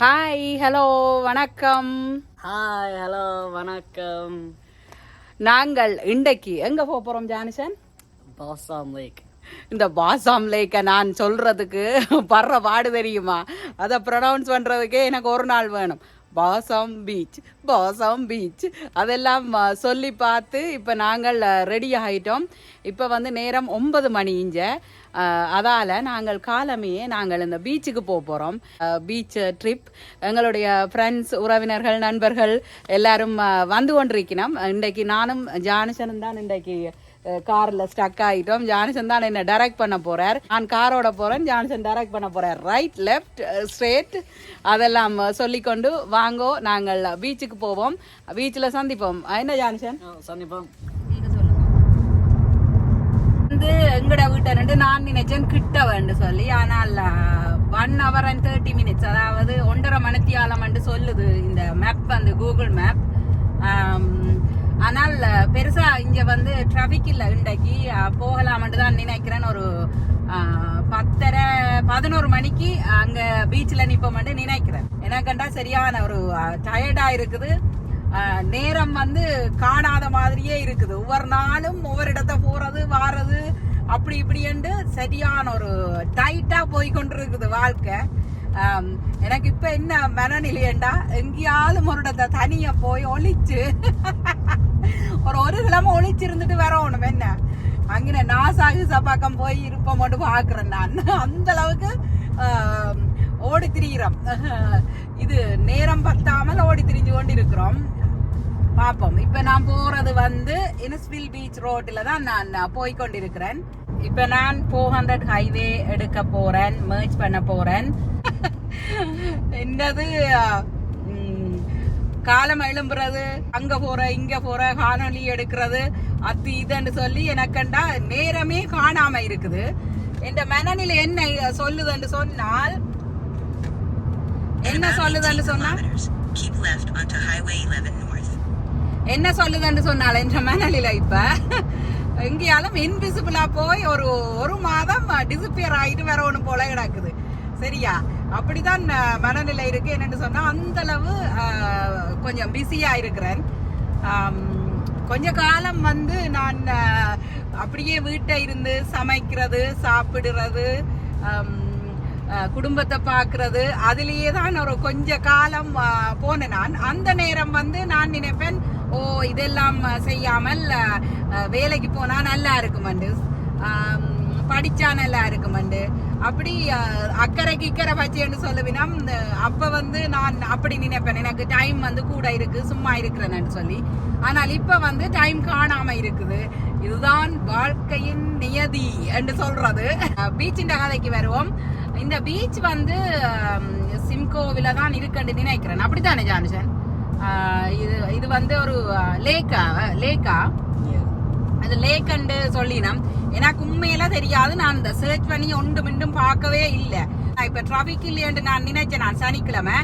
Hi hello வணக்கம். Hi hello வணக்கம். நாங்கள் இன்றைக்கு எங்க போக போறோம் ஜானிசன்? பாசாம் லேக் இந்த பாசாம் லேக்கை நான் சொல்றதுக்கு படுற பாடு தெரியுமா? அதை ப்ரொனவுன்ஸ் பண்றதுக்கே எனக்கு ஒரு நாள் வேணும். பாசாம் பீச் பாசாம் பீச் அதெல்லாம் சொல்லி பார்த்து இப்போ நாங்கள் ரெடி ஆகிட்டோம் இப்போ வந்து நேரம் ஒன்பது மணி இஞ்ச அதால் நாங்கள் காலமே நாங்கள் இந்த பீச்சுக்கு போக போகிறோம் பீச் ட்ரிப் எங்களுடைய ஃப்ரெண்ட்ஸ் உறவினர்கள் நண்பர்கள் எல்லாரும் வந்து கொண்டிருக்கணும் இன்றைக்கு நானும் ஜானுசனும் தான் இன்றைக்கு காரில் ஸ்டக் ஆகிட்டோம் ஜான்சன் தான் என்ன டைரக்ட் பண்ண போகிறார் நான் காரோட போறேன் ஜான்சன் டைரக்ட் பண்ண போகிறார் ரைட் லெஃப்ட் ஸ்ட்ரேட் அதெல்லாம் சொல்லிக்கொண்டு வாங்கோ நாங்கள் பீச்சுக்கு போவோம். பீச்சில் சந்திப்போம். என்ன ஜான்சன்? சந்திப்போம். வந்து எங்கட வீட்டை நான் நினைச்சேன் கிட்ட வேண்டு சொல்லி. ஆனால் one hour and thirty minutes அதாவது ஒன்றரை மணித்தியாலம் சொல்லுது இந்த மேப் வந்து கூகுள் மேப் ஆனால் பெருசா இங்க வந்து டிராபிக் இல்லை இன்றைக்கு. போகலாம்னு தான் நினைக்கிறேன். ஒரு பத்தரை பதினோரு மணிக்கு அங்க பீச்ல நிப்போம்னு நினைக்கிறேன். எனக்கண்டா சரியான ஒரு டயர்டா இருக்குது. நேரம் வந்து காணாத மாதிரியே இருக்குது. ஒவ்வொரு நாளும் ஒவ்வொரு இடத்த போறது வாரது அப்படி இப்படின்ட்டு சரியான ஒரு டைட்டா போய் கொண்டிருக்குது வாழ்க்கை எனக்கு இப்ப என்ன மனநிலையண்டா? எங்கேயாலும் ஒரு இடத்த தனியா போய் ஒழிச்சு ஒரு ஒரு கிழமை ஒழிச்சிருந்துட்டு வரணும். என்ன? அங்கே நாசாகிசா பக்கம் போய் இருப்போம் மட்டும் பாக்குறேன் நான். அந்த அளவுக்கு ஓடி திரிகிறோம் இது நேரம் பத்தாமல் ஓடி திரிஞ்சு கொண்டு இருக்கிறோம் பாப்போம். இப்ப நான் போறது வந்து இனஸ்வில் பீச் ரோட்ல தான் நான் போய் கொண்டிருக்கிறேன் இப்ப நான் ஃபோர் ஹண்ட்ரட் ஹைவே எடுக்க போறேன் merge பண்ண போறேன். என்னது காலம் எழும்புறது அங்க போற இங்க போற காணொளி எடுக்கிறது அது இதுன்னு சொல்லி எனக்கண்டா நேரமே காணாம இருக்குது. என் மனநிலை என்ன சொல்லுதுன்னு சொன்னால் என்ன சொல்லுதுன்னு சொன்னா? என்ன சொல்லுதுன்னு சொன்னாள் என்ற மனநிலை இப்ப? எங்கேயாலும் இன்விசிபிளா போய் ஒரு ஒரு மாதம் டிசிப்பியர் ஆகிட்டு வேற ஒன்று போல கிடக்குது. சரியா? அப்படிதான் மனநிலை இருக்கு. என்னன்னு சொன்னா அந்த அளவு கொஞ்சம் பிஸியா இருக்கிறேன். கொஞ்ச காலம் வந்து நான் அப்படியே வீட்டை இருந்து சமைக்கிறது சாப்பிடுறது குடும்பத்தை பார்க்கறது அதுலேயே தான் ஒரு கொஞ்ச காலம் போனேன் நான். அந்த நேரம் வந்து நான் நினைப்பேன் ஓ இதெல்லாம் செய்யாமல் வேலைக்கு போனா நல்லா இருக்குமண்டு படிச்சா நல்லா இருக்குமண்டு அப்படி அஹ், அக்கறைக்கு இக்கரை பச்சைன்னு சொல்லுவினா அப்ப வந்து நான் அப்படி நினைப்பேன். எனக்கு டைம் வந்து கூட இருக்கு சும்மா இருக்கிறேன்னு சொல்லி. ஆனால் இப்ப வந்து டைம் காணாம இருக்குது. இதுதான் வாழ்க்கையின் நியதி என்று சொல்றது. பீச்சின் கதைக்கு வருவோம். இந்த பீச் வந்து சிம்கோவில தான் இருக்குன்னு நினைக்கிறேன். அப்படித்தானே ஜானுஷன் இது இது வந்து ஒரு லேக்கா லேக்கா. அது லேக்கண்டு சொல்லினோம். எனக்கு உண்மையில தெரியாது. நான் இந்த சர்ச் பண்ணி ஒன்று மீண்டும் பார்க்கவே இல்லை. இப்ப டிராபிக் இல்லையென்று நான் நினைச்சேன். நான் சனிக்கிழமை.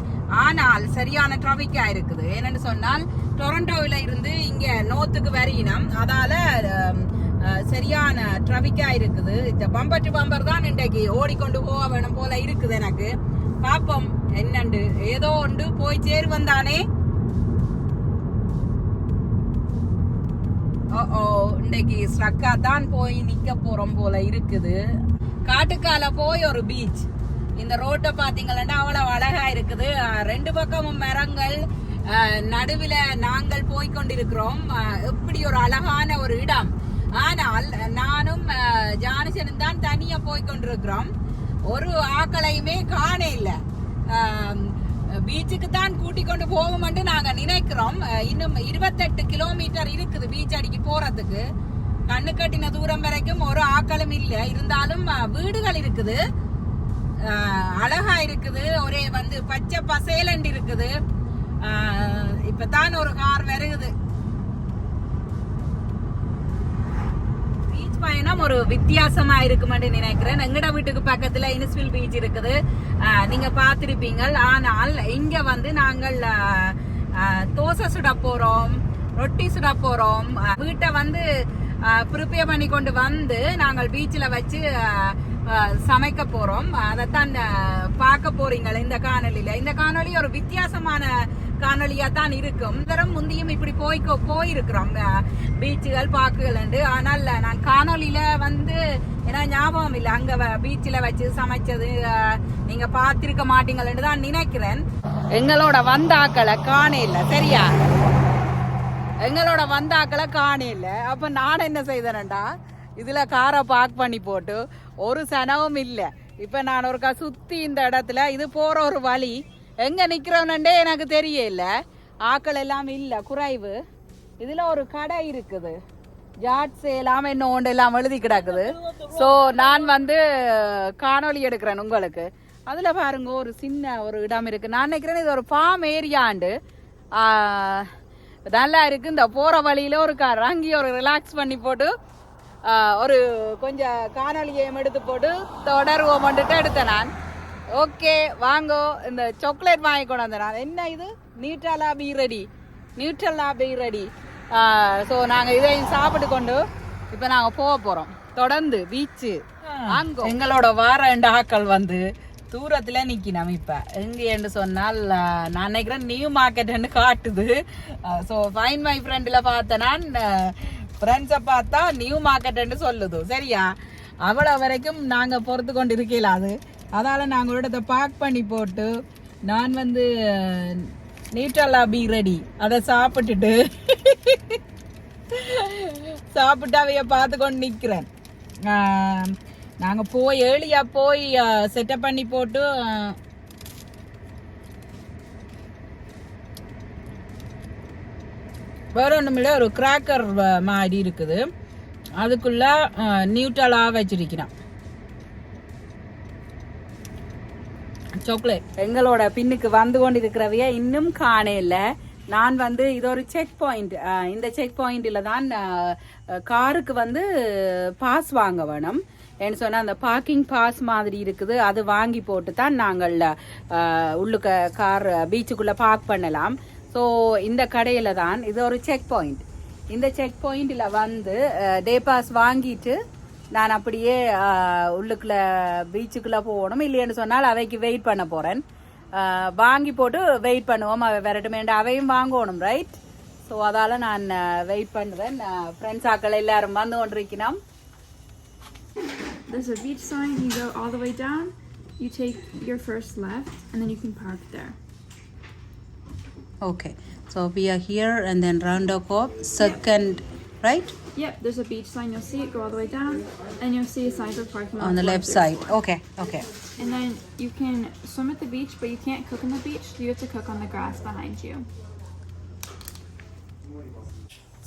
ஆனால் சரியான டிராபிக்கா இருக்குது. என்னன்னு சொன்னால் டொரண்டோவில இருந்து இங்க நோத்துக்கு வரையினம் அதால சரியான டிராபிக்கா இருக்குது. இந்த பம்பர் டு பம்பர் தான் இன்றைக்கு ஓடிக்கொண்டு போக வேணும் போல இருக்குது எனக்கு. பாப்போம் என்னண்டு? ஏதோ ஒன்று போய் சேருவன் ஓ ஓ இன்னைக்கு ஸ்ட்ரக்கா தான் போய் நிக்க போறோம் போல இருக்குது. காட்டுக்கால போய் ஒரு பீச் இந்த ரோட்டை பாத்தீங்கன்னா அவ்வளவு அழகா இருக்குது. ரெண்டு பக்கமும் மரங்கள். நடுவில் நாங்கள் போய் கொண்டிருக்கிறோம். இப்படி எப்படி ஒரு அழகான ஒரு இடம். ஆனால் நானும் அஹ், தான் தனியா போய் கொண்டிருக்கிறோம். ஒரு ஆக்களையுமே காண இல்லை. பீச்சுக்கு தான் கூட்டி கொண்டு போவோம்னு நாங்க நினைக்கிறோம். இன்னும் இருபத்தெட்டு கிலோமீட்டர் இருக்குது பீச் அடிக்கு போறதுக்கு. கண்ணு கட்டின தூரம் வரைக்கும் ஒரு ஆக்களும் இல்லை. இருந்தாலும் வீடுகள் இருக்குது. அழகா இருக்குது. ஒரே வந்து பச்சை பசேலண்டு இருக்குது. இப்போ இப்பதான் ஒரு கார் வருகுது பீச் ஒரு வித்தியாசமா இருக்குமென்று நினைக்கிறேன். எங்கட வீட்டுக்கு பக்கத்துல இனிஸ்வில் பீச் இருக்குது. நீங்க பார்த்திருப்பீங்க ஆனால் இங்க வந்து நாங்கள் தோசை சுட போறோம் ரொட்டி சுட போறோம். வீட்டை வந்து ப்ரிப்பேர் பண்ணி கொண்டு வந்து நாங்கள் பீச்சில் வச்சு சமைக்க போறோம். அதைத்தான் பார்க்க போறீங்க இந்த காணொலியில இந்த காணொலி ஒரு வித்தியாசமான காணொலியா தான் இருக்கும். தரம் முந்தியும் இப்படி போய் போயிருக்கிறோம். பீச்சுகள் பார்க்குகள் ஆனால் நான் காணொலியில வந்து ஏன்னா ஞாபகம் இல்லை. அங்க பீச்சில் வச்சு சமைச்சது நீங்க பார்த்திருக்க மாட்டீங்கள்னு தான் நினைக்கிறேன். எங்களோட வந்தாக்களை காண இல்லை சரியா? எங்களோட வந்தாக்களை காண இல்லை அப்ப நான் என்ன செய்தேன்டா இதுல காரை பார்க் பண்ணி போட்டு ஒரு சனவும் இல்லை. இப்ப நான் ஒருக்கா சுத்தி இந்த இடத்துல இது போற ஒரு வழி. எங்க நிக்கிறவனண்டே எனக்கு தெரியல. ஆக்கள் எல்லாம் இல்ல குறைவு. இதுல ஒரு கடை இருக்குது. ஜாட்ஸ் எல்லாம் என்ன ஒன்று எல்லாம் எழுதி கிடக்குது. ஸோ நான் வந்து காணொளி எடுக்கிறேன் உங்களுக்கு. அதில் பாருங்க ஒரு சின்ன ஒரு இடம் இருக்கு. நான் நினைக்கிறேன் இது ஒரு ஃபார்ம் ஏரியாண்டு நல்லா இருக்கு. இந்த போகிற வழியில ஒரு கார் அங்கேயே ஒரு ரிலாக்ஸ் பண்ணி போட்டு ஒரு கொஞ்சம் காணொலியையும் எடுத்து போட்டு தொடர்வோம் வந்துட்டு எடுத்தேன் நான். ஓகே வாங்கோ. இந்த சாக்லேட் வாங்கி கொண்டு வந்தேன் நான். என்ன இது? நியூட்ரலா பீ ரெடி நியூட்ரலா பீ ரெடி ஸோ நாங்கள் இதையும் சாப்பிட்டு கொண்டு இப்போ நாங்கள் போக போகிறோம் தொடர்ந்து பீச்சு வாங்கோ. எங்களோட வார ஆக்கள் வந்து தூரத்துல நிக்கணும் இப்ப. எங்கேன்னு சொன்னால் நான் நினைக்கிறேன் நியூ மார்க்கெட்னு காட்டுது. ஸோ ஃபைன் மை ஃப்ரெண்டில் பார்த்தேன் நான் ஃப்ரெண்ட்ஸை பார்த்தா நியூ மார்க்கெட்னு சொல்லுது. சரியா? அவ்வளோ வரைக்கும் நாங்கள் பொறுத்து கொண்டு இருக்கல அது. அதால் நாங்கள் ஒரு இடத்த பார்க் பண்ணி போட்டு நான் வந்து நீட்டல்லா பி ரெடி அதை சாப்பிட்டுட்டு சாப்பிட்டு அவைய பார்த்து கொண்டு நிற்கிறேன் நாங்கள் போய் ஏர்லியா போய் செட்டப் பண்ணி போட்டு வேற ஒன்றுமில்ல ஒரு கிராக்கர் மாதிரி இருக்குது. அதுக்குள்ளே நியூட்ரலா வச்சிருக்கிறான் சாக்லேட் எங்களோட பின்னுக்கு வந்து கொண்டிருக்கிறவைய இன்னும் காணல நான் வந்து இது ஒரு செக் பாயிண்ட் இந்த செக் பாயிண்ட்ல தான் காருக்கு வந்து பாஸ் வாங்க வேணும். ஏன்னு சொன்னா அந்த பார்க்கிங் பாஸ் மாதிரி இருக்குது. அது வாங்கி போட்டு தான் நாங்கள் உள்ளுக்க கார் பீச்சுக்குள்ள பார்க் பண்ணலாம். ஸோ இந்த கடையில தான் இது ஒரு செக் பாயிண்ட் இந்த செக் பாயிண்ட்ல வந்து டே பாஸ் வாங்கிட்டு நான் அப்படியே உள்ளுக்குள்ள பீச்சுக்குள்ள போகணும். இல்லைன்னு சொன்னால் அவைக்கு வெயிட் பண்ண போறேன். ஆஹ், வாங்கி போட்டு வெயிட் பண்ணுவோம். அவை விரட்டுமேண்டு அவையும் வாங்கணும் ரைட் ஸோ அதால நான் வெயிட் பண்ணுறேன். ஃப்ரெண்ட்ஸ் ஆக்கள் எல்லாரும் வந்து கொண்டிருக்கணும் There's a beach sign. You go all the way down. You take your first left, and then you can park there. Okay so we are here and then roundabout second right Yep, there's a beach sign. You'll see it. Go all the way down, and you'll see a sign for parking lot. On the left side okay okay And then you can swim at the beach, but you can't cook on the beach. You have to cook on the grass behind you.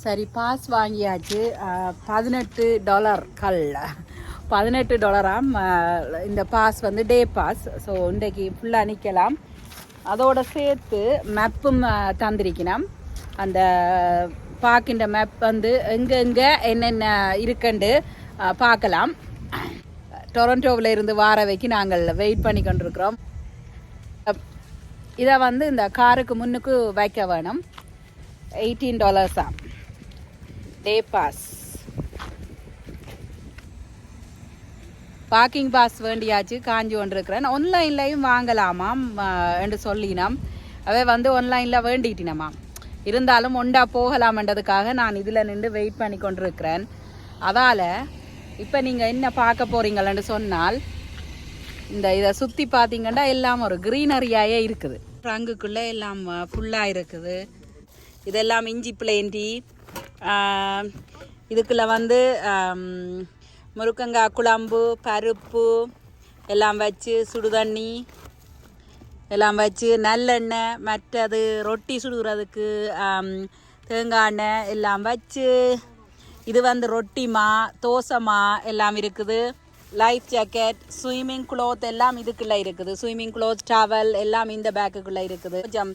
சரி pass வாங்கியாச்சு பதினெட்டு dollar கல் பதினெட்டு டாலராம் இந்த pass வந்து டே pass so இன்றைக்கு ஃபுல்லாக நிற்கலாம் அதோட சேர்த்து மேப்பும் தந்திருக்கணும் அந்த பார்க்கின்ற மேப் வந்து எங்கெங்கே என்னென்ன இருக்குண்டு பார்க்கலாம். டொரண்டோவில் இருந்து வார வைக்கி நாங்கள் வெயிட் பண்ணி கொண்டிருக்கிறோம். இதை வந்து இந்த காருக்கு முன்னுக்கு வைக்க வேணும். எயிட்டீன் டாலர்ஸா டே பாஸ் பார்க்கிங் பாஸ் வேண்டியாச்சு காஞ்சி கொண்டிருக்கிறேன். ஆன்லைன்லையும் வாங்கலாமாம் என்று சொல்லினோம். அவை வந்து ஆன்லைனில் வேண்டிட்டினமாம். இருந்தாலும் ஒண்டா போகலாம்ன்றதுக்காக நான் இதில் நின்று வெயிட் பண்ணி கொண்டிருக்கிறேன். அதால் இப்போ நீங்கள் என்ன பார்க்க போகிறீங்களன்னு சொன்னால் இந்த இதை சுற்றி பார்த்தீங்கன்னா எல்லாம் ஒரு க்ரீனரியாகவே இருக்குது. ரங்குக்குள்ளே எல்லாம் ஃபுல்லாக இருக்குது. இதெல்லாம் இஞ்சி பிளேண்டி இதுக்குள்ள வந்து முருக்கங்காய் குழம்பு பருப்பு எல்லாம் வச்சு சுடுதண்ணி எல்லாம் வச்சு நல்லெண்ணெய் மற்றது ரொட்டி சுடுகிறதுக்கு தேங்காய் எண்ணெய் எல்லாம் வச்சு இது வந்து ரொட்டிமா தோசைமா எல்லாம் இருக்குது. லைஃப் ஜாக்கெட் ஸ்விம்மிங் க்ளோத் எல்லாம் இதுக்குள்ளே இருக்குது. ஸ்விம்மிங் க்ளோத் டவல் எல்லாம் இந்த பேக்குக்குள்ளே இருக்குது. கொஞ்சம்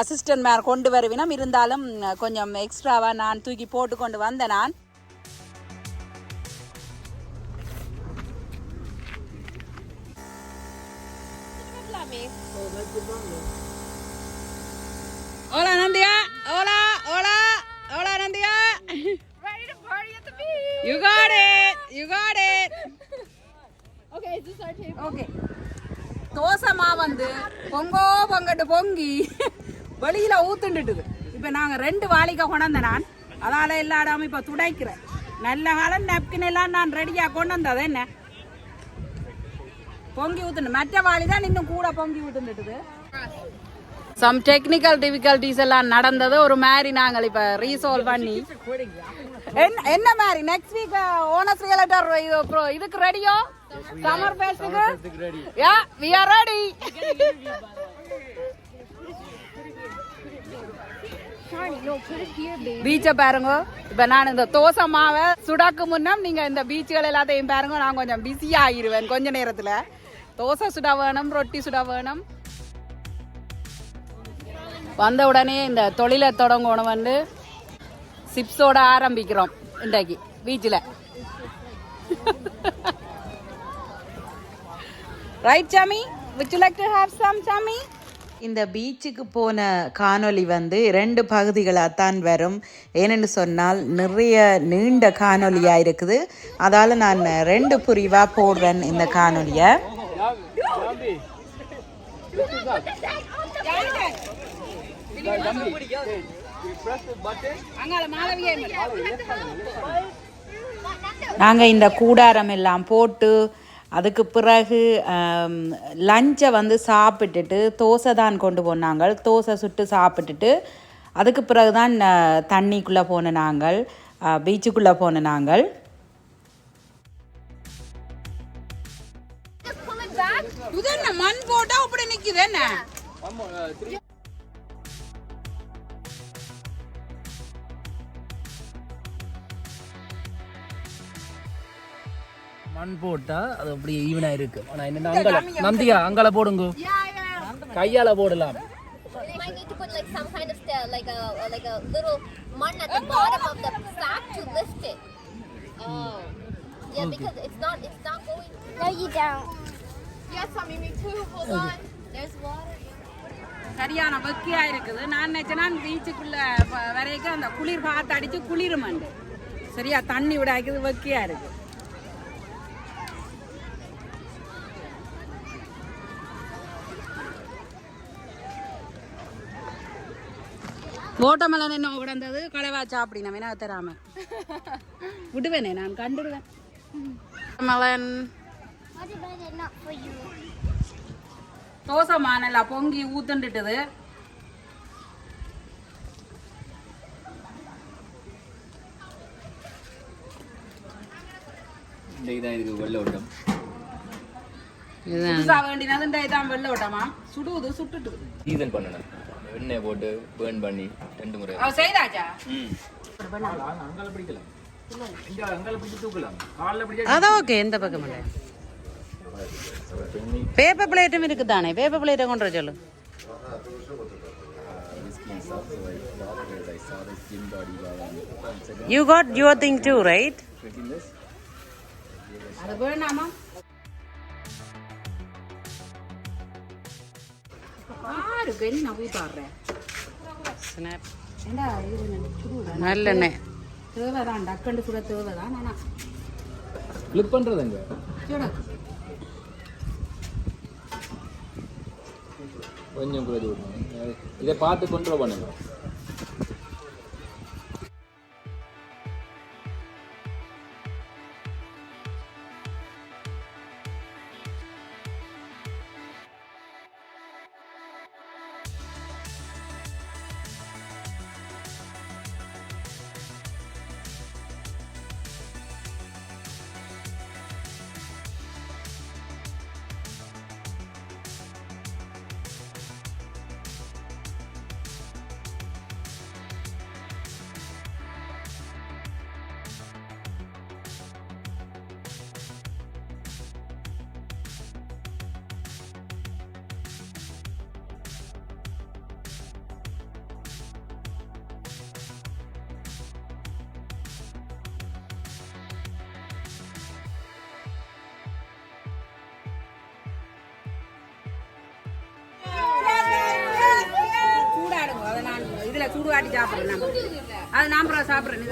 அசிஸ்டன்ட் மேர் கொண்டு வருவினம். இருந்தாலும் கொஞ்சம் எக்ஸ்ட்ராவாக நான் தூக்கி போட்டு கொண்டு வந்தேன் நான். Hola Nandia. Hola, hola, hola Nandia. Ready to party at the beach. You got it. You got it. Okay dosa மா வந்து பொங்கோ பொங்கட்டு பொங்கி வெளியில ஊத்துண்டுட்டுது இப்போ நாங்கள் ரெண்டு வாளிக்க கொண்டாந்த நான் அதால இல்லாடாம இப்போ துடைக்கிறேன் நல்ல காலம் நெப்கின் எல்லாம் நான் ரெடியாக கொண்டு வந்தது என்ன பொங்கி ஊத்துண்டு மற்ற வாளி தான் இன்னும் கூட பொங்கி ஊத்துண்டுட்டுது சம் டெக்னிக்கல் டிஃபிகல்டிஸ் எல்லாம் நடந்தது ஒரு மாதிரி நாங்கள் இப்போ ரீசால்வ் பண்ணி. என்ன என்ன மாதிரி? நெக்ஸ்ட் வீக் ஓனஸ் ரியலேட்டர் இதுக்கு ரெடியோ சம்மர் ஃபேஸ்டுக்கு யா வி ஆர் ரெடி பீச்சை பாருங்க. இப்ப நான் இந்த தோசை மாவை சுடாக்கு முன்னம் நீங்க இந்த பீச்சுகள் எல்லாத்தையும் பாருங்க. நான் கொஞ்சம் பிஸி ஆகிருவேன் கொஞ்ச நேரத்துல. தோசை சுட வேணும் ரொட்டி சுட வேணும். வந்த உடனே இந்த தொழிலை தொடங்கணும் வந்து சிப்ஸோட ஆரம்பிக்கிறோம் இன்றைக்கு பீச்சில் ரைட் சாமி? Which like to have some சாமி? இந்த பீச்சுக்கு போன காணொளி வந்து ரெண்டு பகுதிகளாக தான் வரும். ஏனென்று சொன்னால் நிறைய நீண்ட காணொலியாக இருக்குது. அதால் நான் ரெண்டு புரிவாக போடுறேன் இந்த காணொலியை அங்கால நாங்கள் இந்த கூடாரம் எல்லாம் போட்டு அதுக்கு பிறகு லஞ்சை வந்து சாப்பிட்டுட்டு தோசை தான் கொண்டு போனாங்க. தோசை சுட்டு சாப்பிட்டுட்டு அதுக்கு பிறகு தான் தண்ணிக்குள்ளே போன நாங்கள் பீச்சுக்குள்ளே போன நாங்கள். இது என்ன மண் போட்டா அப்படி நிக்குது என்ன மண் போட்டா அது அப்படியே ஈவனா இருக்கு ஆனா என்ன அங்கால நந்தியா அங்கால போடுங்க கையால போடலாம் You might need to put like some kind of stair, like a like a little mud at the bottom of the sack to lift it. Oh. Yeah, because it's not it's not going. No, you don't. Yes, mommy, me too. Hold on. There's water. சரியான வெக்கையா இருக்குது. நான் நினைச்சேன்னா பீச்சுக்குள்ள வரைக்கும் அந்த குளிர் காத்து அடிச்சு குளிருமாண்டு சரியா தண்ணி விட ஆக்குது வெக்கையா இருக்கு ஓட்டமலன் என்ன கிடந்தது களைவா சாப்பிடின வேணா தராம. விடுவேனே நான் கண்டுடுவேன் மலன் தோசை மானல்ல பொங்கி ஊத்துண்டுட்டுது. சுடுவது சுட்டுட்டு. சீசன் பண்ணணும். எண்ணெய் போட்டு பேர்ன் பண்ணி ரெண்டு முறை. அவ செய்தாச்சா? அங்கால பிடிக்கலாம் இங்க அங்கால பிடிச்சு தூக்கலாம் கால்ல பிடிச்சா அதான் ஓகே எந்த பக்கம் இல்லை. பேப்பர் பிளேட்டும் இருக்குதானே பேப்பர் பிளேட்டை கொண்டு வர சொல்லு you got your thing too right அது வேணாமா நல்லெண்ணெய் தேவைதான் டக்கண்டு சுட தேவைதான் ஆனா கிளிப் பண்றதுங்க சுட கொஞ்சம் குறைச்சி விடணும் இதை பார்த்து கண்ட்ரோல் பண்ணுங்க. இல்லை சூடு காட்டி சாப்பிட்றேன் நம்ம. அது நான் அப்புறம் சாப்பிட்றேன்.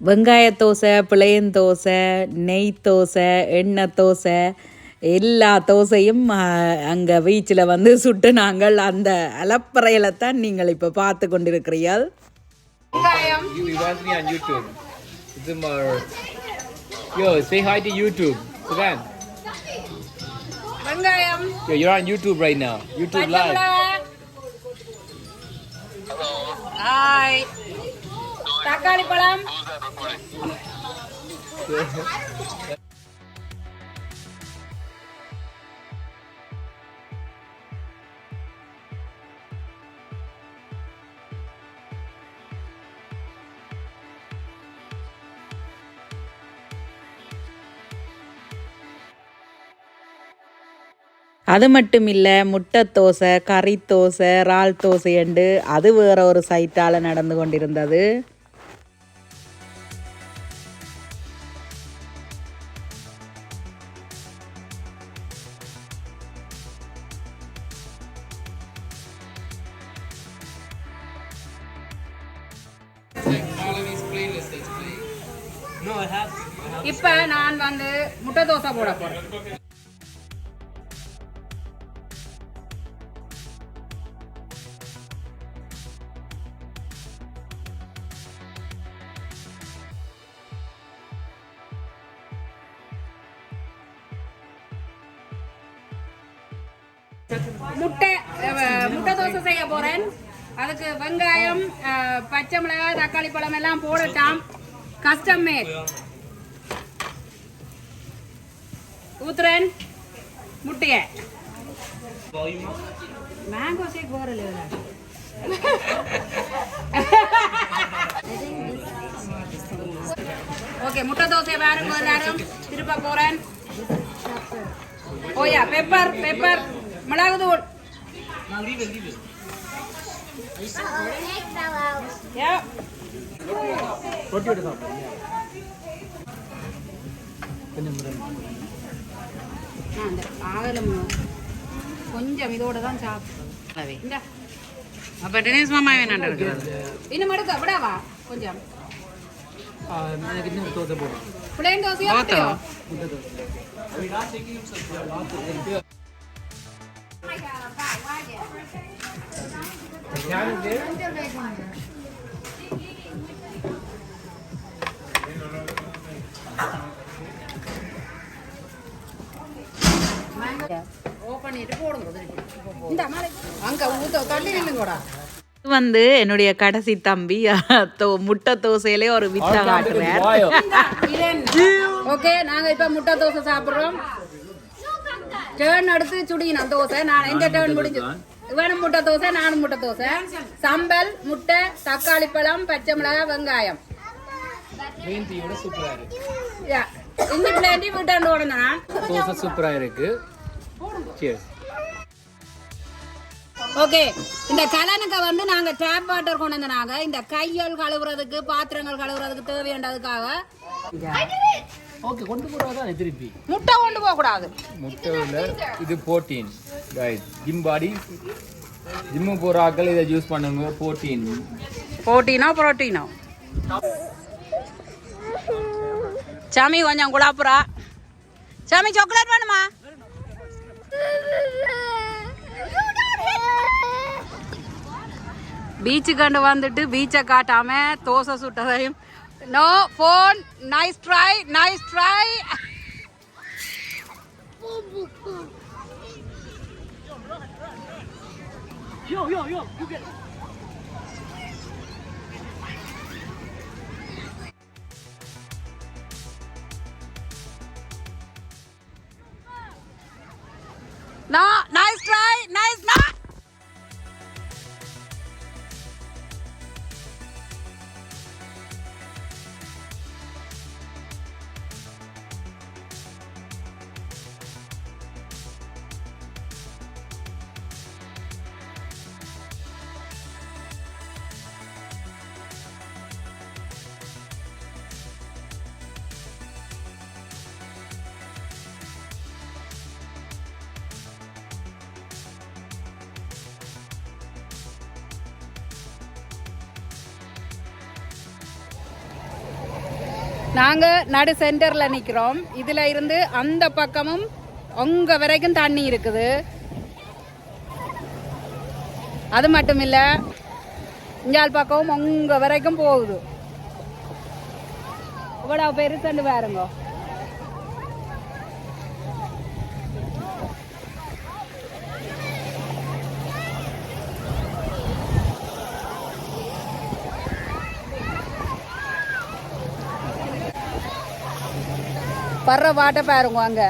வெங்காய தோசை பிளையன் தோசை நெய் தோசை எண்ணெய் தோசை எல்லா தோசையும் அங்கே வீச்சில் வந்து சுட்டு நாங்கள் அந்த அலப்பறையில தான் நீங்கள் இப்போ பார்த்து கொண்டிருக்கிறீர்கள். Yo, say hi to YouTube. Sugan. வெங்காயம் Yo, you're on YouTube right now. YouTube live. Hi தக்காளி பழம் அது மட்டும் இல்லை முட்டை தோசை கறி தோசை இறால் தோசைண்டு அது வேற ஒரு சைட்டால் நடந்து கொண்டிருந்தது. இப்ப நான் வந்து முட்டை தோசை போட போறேன். அதுக்கு வெங்காயம் பச்சை மிளகாய் தக்காளி பழம் எல்லாம் போடட்டாம். கஸ்டம். மேட் ஊத்துறேன். முட்டைய. மேங்கோ ஷேக் போறல ஓகே முட்டை தோசை பாருங்க எல்லாரும் திருப்ப போறேன். ஓயா பெப்பர் பெப்பர் மிளகு தூள் Yeah. ஆ, இந்த ஆகலம் கொஞ்சம். இதோட தான் சாப்பிடுவேன் இந்த அப்போ டெனிஸ் மாமா வேணாண்டு இருக்கிறது இன்னும் எடுக்க விடாவா கொஞ்சம் எனக்கு இன்னும் தோசை போடும் பிளேன் தோசையா வந்து என்னுடைய கடைசி தம்பி தோ முட்டை தோசையிலே ஒரு வித்த காட்டுறார். ஓகே நாங்க இப்ப முட்டை தோசை சாப்பிடுறோம். டேர்ன் எடுத்து சுடிக்கணும் தோசை. நான் எந்த டேர்ன் முடிஞ்சு இவனும் முட்டை தோசை நானும் முட்டை தோசை. சம்பல் முட்டை தக்காளி பழம் பச்சை மிளகாய் வெங்காயம். பிளேண்டி விட்டாண்டு ஓடனா? தோசை சூப்பராக இருக்கு. ஓகே இந்த கலனுக்கு வந்து நாங்க டேப் வாட்டர் கொண்டு வந்தனாங்க இந்த கைகள் கழுவுறதுக்கு பாத்திரங்கள் கழுவுறதுக்கு தேவையானதுக்காக. ஓகே கொண்டு போகிறதா திருப்பி. முட்டை கொண்டு போக கூடாது. முட்டையில் இது protein right gym body gym போகிற ஆட்கள் இதை யூஸ் பண்ணுங்க போட்டீன் போட்டீனோ புரோட்டீனோ சாமி கொஞ்சம் குழாப்புறா. சாமி சாக்லேட் வேணுமா? பீச்சு கண்டு வந்துட்டு பீச்சை காட்டாம dosa சுட்டதையும் No, phone. Nice try. Nice try. Yo, yo, yo, you get it. No, nice நாங்கள் நடு சென்டரில் நிற்கிறோம் இதில் இருந்து அந்த பக்கமும் உங்கள் வரைக்கும் தண்ணி இருக்குது. அது மட்டும் இல்லை இஞ்சால் பக்கமும் உங்கள் வரைக்கும் போகுது. இவ்வளோ பெருசுன்னு பாருங்க. வர்ற வாட்டை பாருங்க அங்கே.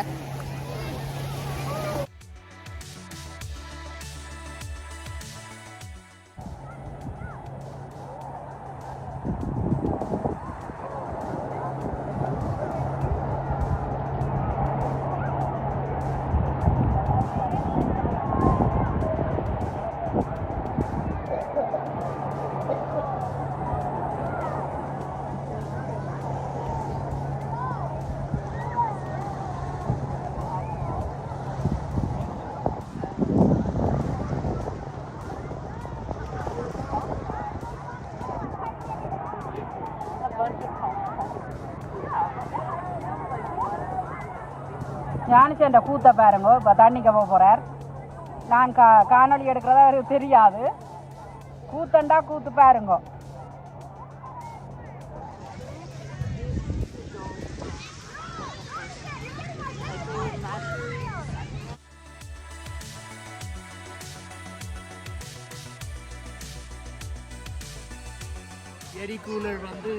ஞானிச்சேண்ட கூத்த பாருங்க இப்போ தண்ணிக்க போக போறார்? நான் கா காணொளி எடுக்கிறதா அவருக்கு தெரியாது. கூத்தண்டா கூத்து பாருங்க. எரி கூலர் வந்து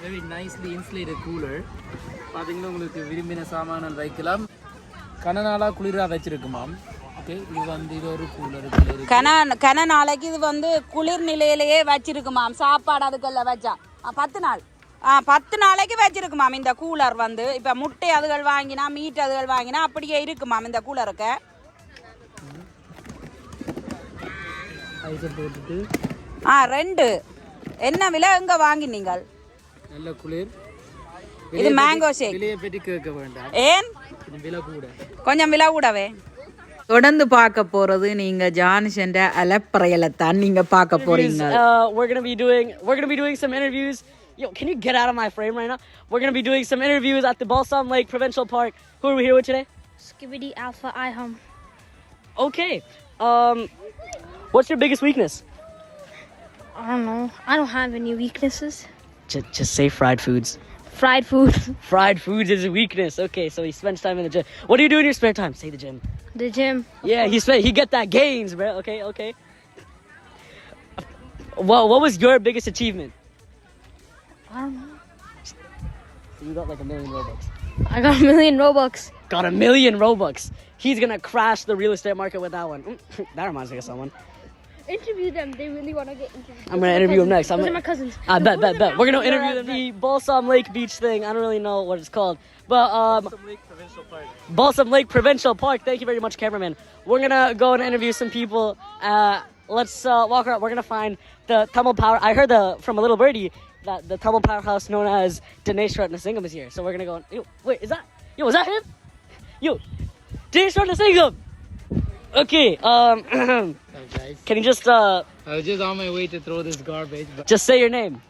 வெரி நைஸ்லி இன்சுலேட்டட் கூலர் பார்த்தீங்கன்னா உங்களுக்கு விரும்பின சாமானம் வைக்கலாம். கனநாளாக குளிராக வச்சிருக்குமாம் ஓகே இது வந்து இது ஒரு கூலர் கன கன நாளைக்கு இது வந்து குளிர் நிலையிலேயே வச்சிருக்குமாம் சாப்பாடு அதுக்கெல்லாம் வச்சா. பத்து நாள். ஆ பத்து நாளைக்கு வச்சிருக்குமாம் இந்த கூலர் வந்து. இப்போ முட்டை அதுகள் வாங்கினா மீட் அதுகள் வாங்கினா அப்படியே இருக்குமாம் இந்த கூலருக்கு ஆ ரெண்டு. என்ன விலை எங்கே வாங்கினீங்கள்? நல்ல குளிர். இது மேங்கோ ஷேக் ஏன்? கொஞ்சம் விலை கூடவே தொடர்ந்து பார்க்க போறது நீங்க ஜான்சன் அலப்பறையலைத்தான் நீங்க பார்க்க போறீங்க Uh, we're gonna be doing we're gonna be doing some interviews. Yo, can you get out of my frame right now? We're gonna be doing some interviews at the Balsam Lake Provincial Park. Who are we here with today? Skibbity Alpha Ihum. Okay. Um, what's your biggest weakness? I don't know. I don't have any weaknesses. Just, just say fried foods. Fried food. Fried foods is a weakness. Okay, so he spends time in the gym. What do you do in your spare time? Say the gym. The gym. Yeah, he spent he get that gains, bro. Okay, okay. Well, what was your biggest achievement? I don't know. So you got like a million Robux. I got a million Robux. Got a million Robux. He's gonna crash the real estate market with that one. Mm, that reminds me of someone. Interview them. They really want to get interviewed. I'm gonna interview them next. I'm Those are gonna- my cousins. I bet, bet, bet. We're gonna interview them. The Balsam Lake Beach thing. I don't really know what it's called, but um, Balsam Lake Provincial Park. Balsam Lake Provincial Park. Thank you very much, cameraman. We're gonna go and interview some people. Uh, let's uh, walk around. We're gonna find the Tamil Power. I heard the from a little birdie that the Tamil powerhouse known as Dinesh Ratnasingam is here. So we're gonna go. And, yo, wait, is that? Yo, is that him? Yo, Dinesh Ratnasingam. Okay. Um, guys can you just uh, I was just on my way to throw this garbage but just say your name?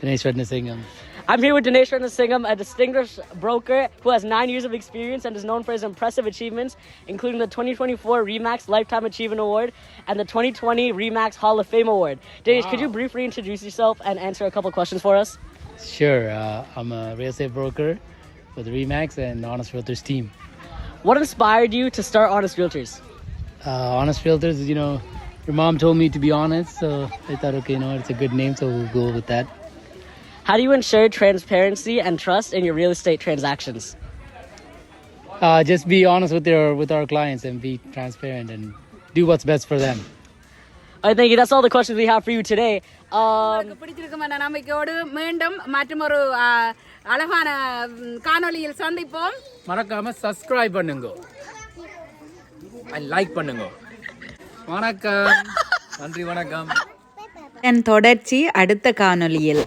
Dinesh Ratnasingham I'm here with Dinesh Ranasingam, a distinguished broker who has nine years of experience and is known for his impressive achievements, including the 2024 Remax Lifetime Achievement Award and the 2020 Remax Hall of Fame Award. Dinesh, could you briefly introduce yourself and answer a couple questions for us? Sure, uh, I'm a real estate broker with Remax and Honest Realtors team. What inspired you to start Honest Realtors? Uh, Honest Realtors, you know, your mom told me to be honest, so I thought, okay, you know, it's a good name, so we'll go with that. How do you ensure transparency and trust in your real estate transactions? Uh, just be honest with your with our clients and be transparent and do what's best for them. All right, thank you. That's all the questions we have for you today. Um, உங்களுக்கு பிடிச்சிருக்கும் என்ற நம்பிக்கையோடு மீண்டும் மற்றும் ஒரு ஆ, அழகான ம், காணொளியில் சந்திப்போம் மறக்காம சப்ஸ்கிரைப் பண்ணுங்க லைக் பண்ணுங்க. வணக்கம். நன்றி வணக்கம். தொடர்ச்சி அடுத்த காணொலியில்